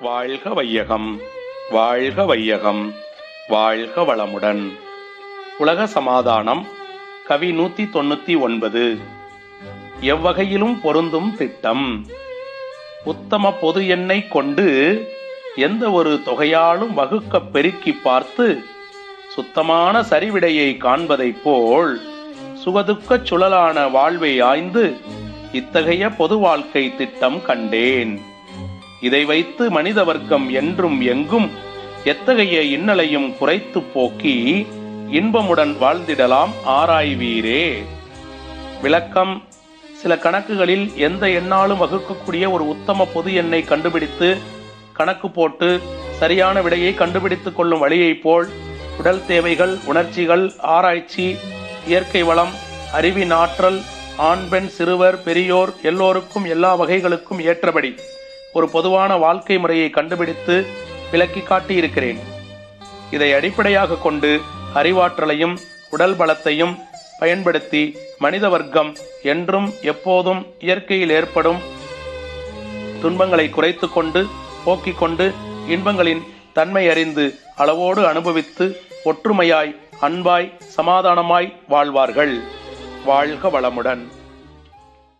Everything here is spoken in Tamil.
வாழ்க வையகம் வாழ்க வையகம் வாழ்க வளமுடன். உலக சமாதானம் கவி நூத்தி தொண்ணூத்தி ஒன்பது. எவ்வகையிலும் பொருந்தும் திட்டம். உத்தம பொது எண்ணை கொண்டு எந்த ஒரு தொகையாலும் வகுக்கப் பெருக்கி பார்த்து சுத்தமான சரிவிடையை காண்பதைப் போல் சுகதுக்கச் சுழலான வாழ்வை ஆய்ந்து இத்தகைய பொது வாழ்க்கை திட்டம் கண்டேன். இதை வைத்து மனித வர்க்கம் என்றும் எங்கும் எத்தகைய இன்னலையும் குறைத்து போக்கி இன்பமுடன் வாழ்ந்திடலாம் ஆராய்வீரே. விளக்கம் சில கணக்குகளில் எந்த எண்ணாலும் வகுக்கக்கூடிய ஒரு உத்தம பொது எண்ணை கண்டுபிடித்து கணக்கு போட்டு சரியான விடையை கண்டுபிடித்துக் கொள்ளும் வழியைப் போல் உடல் தேவைகள் உணர்ச்சிகள் ஆராய்ச்சி இயற்கை வளம் அறிவின் ஆற்றல் ஆண் பெண் சிறுவர் பெரியோர் எல்லோருக்கும் எல்லா வகைகளுக்கும் ஏற்றபடி ஒரு பொதுவான வாழ்க்கை முறையை கண்டுபிடித்து விளக்கி காட்டியிருக்கிறேன். இதை அடிப்படையாக கொண்டு அறிவாற்றலையும் உடல் பலத்தையும் பயன்படுத்தி மனித வர்க்கம் என்றும் எப்போதும் இயற்கையில் ஏற்படும் துன்பங்களை குறைத்து கொண்டு போக்கிக் கொண்டு இன்பங்களின் தன்மை அறிந்து அளவோடு அனுபவித்து ஒற்றுமையாய் அன்பாய் சமாதானமாய் வாழ்வார்கள். வாழ்க வளமுடன்.